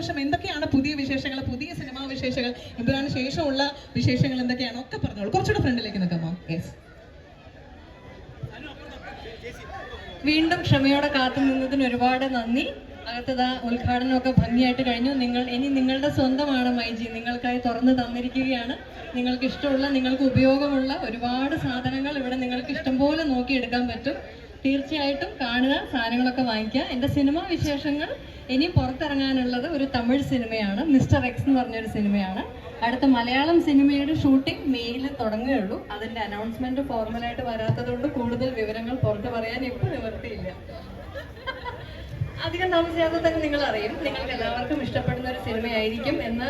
സന്തോഷം. എന്തൊക്കെയാണ് പുതിയ വിശേഷങ്ങൾ പുതിയ സിനിമാ വിശേഷങ്ങൾ? ഇബ്രാന് ശേഷമുള്ള വിശേഷങ്ങൾ എന്തൊക്കെയാണ്? ഒക്കെ പറഞ്ഞോളൂ. കുറച്ചുകൂടെ ഫ്രണ്ടിലേക്ക് നിൽക്കാമോ യെസ് വീണ്ടും ക്ഷമയോടെ കാത്തു നിന്നതിന് ഒരുപാട് നന്ദി. അകത്തതാ ഉദ്ഘാടനമൊക്കെ ഭംഗിയായിട്ട് കഴിഞ്ഞു. നിങ്ങൾ ഇനി നിങ്ങളുടെ സ്വന്തമാണ് മൈജി. നിങ്ങൾക്കായി തുറന്നു തന്നിരിക്കുകയാണ്. നിങ്ങൾക്ക് ഇഷ്ടമുള്ള നിങ്ങൾക്ക് ഉപയോഗമുള്ള ഒരുപാട് സാധനങ്ങൾ ഇവിടെ നിങ്ങൾക്ക് ഇഷ്ടം ഇഷ്ടംപോലെ നോക്കിയെടുക്കാൻ പറ്റും. തീർച്ചയായിട്ടും കാണുക സാധനങ്ങളൊക്കെ വാങ്ങിക്കുക. എന്റെ സിനിമാ വിശേഷങ്ങൾ ഇനി പുറത്തിറങ്ങാനുള്ളത് ഒരു തമിഴ് സിനിമയാണ്. മിസ്റ്റർ എക്സ് എന്ന് പറഞ്ഞൊരു സിനിമയാണ്. അടുത്ത മലയാളം സിനിമയുടെ ഷൂട്ടിംഗ് മെയിൽ തുടങ്ങുകയുള്ളൂ. അതിന്റെ അനൗൺസ്മെന്റ് ഫോർമലായിട്ട് വരാത്തതുകൊണ്ട് കൂടുതൽ വിവരങ്ങൾ പുറത്ത് പറയാൻ ഇപ്പോൾ നിവർത്തിയില്ല അധികം താമസിയാതെ തന്നെ നിങ്ങൾ അറിയും നിങ്ങൾക്ക് എല്ലാവർക്കും ഇഷ്ടപ്പെടുന്ന ഒരു സിനിമയായിരിക്കും എന്ന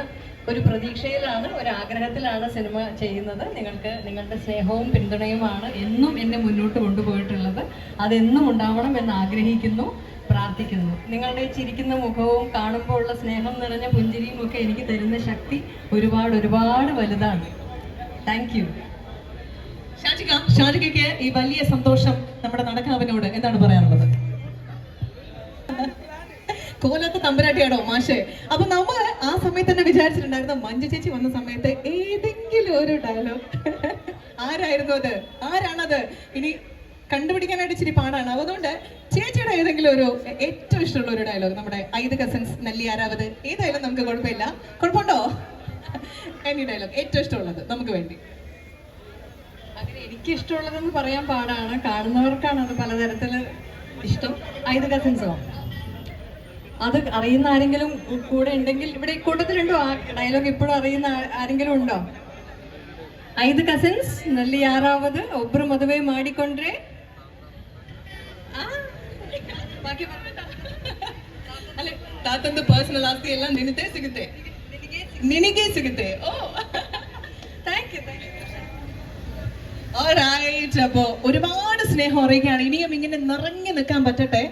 ഒരു പ്രതീക്ഷയിലാണ് ഒരു ആഗ്രഹത്തിലാണ് സിനിമ ചെയ്യുന്നത്. നിങ്ങൾക്ക് നിങ്ങളുടെ സ്നേഹവും പിന്തുണയുമാണ് എന്നും എന്നെ മുന്നോട്ട് കൊണ്ടുപോയിട്ടുള്ളത്. അതെന്നും ഉണ്ടാവണം എന്ന് ആഗ്രഹിക്കുന്നു പ്രാർത്ഥിക്കുന്നു. നിങ്ങളുടെ ചിരിക്കുന്ന മുഖവും കാണുമ്പോൾ ഉള്ള സ്നേഹം നിറഞ്ഞ പുഞ്ചിരിയും ഒക്കെ എനിക്ക് തരുന്ന ശക്തി ഒരുപാട് ഒരുപാട് വലുതാണ്. താങ്ക് യു ഷാജിക ഷാജികയ്ക്ക് ഈ വലിയ സന്തോഷം നമ്മുടെ നടക്കാവിനോട് എന്താണ് പറയാനുള്ളത്? കോലത്ത് തമ്പരാട്ടിയാണോ മാഷെ? അപ്പൊ നമ്മൾ ആ സമയത്ത് തന്നെ വിചാരിച്ചിട്ടുണ്ടായിരുന്നു മഞ്ജു ചേച്ചി വന്ന സമയത്ത് ഏതെങ്കിലും ഒരു ഡയലോഗ് ആരായിരുന്നു അത്? ആരാണത്? ഇനി കണ്ടുപിടിക്കാനായിട്ട് ഇച്ചിരി പാടാണ്. അതുകൊണ്ട് ചേച്ചിയുടെ ഏതെങ്കിലും ഒരു ഏറ്റവും ഇഷ്ടമുള്ള ഒരു ഡയലോഗ് നമ്മുടെ ഐത് കസൻസ് നല്ലിയാരാവത് ഏതായാലും നമുക്ക് കുഴപ്പമില്ല. കുഴപ്പമുണ്ടോ? എനി ഡയലോഗ് ഏറ്റവും ഇഷ്ടമുള്ളത് നമുക്ക് വേണ്ടി. അങ്ങനെ എനിക്ക് ഇഷ്ടമുള്ളതെന്ന് പറയാൻ പാടാണ്. കാണുന്നവർക്കാണ് അത് പലതരത്തിൽ ഇഷ്ടം. ഐത് കസിൻസോ അത് അറിയുന്ന ആരെങ്കിലും കൂടെ ഉണ്ടെങ്കിൽ ഇവിടെ കൂട്ടത്തിലുണ്ടോ ആ ഡയലോഗ് ഇപ്പോഴും അറിയുന്ന ആരെങ്കിലും ഉണ്ടോ? ഐത് കസിൻസ് നെല്ലി ആറാവത് ഒബ്രു മതുവേ മാടിക്കൊണ്ടേ അപ്പോൾ ഒരുപാട് സ്നേഹം അറിയിക്കുകയാണ്. ഇനിയും ഇങ്ങനെ നിറഞ്ഞു നിൽക്കാൻ പറ്റട്ടെ.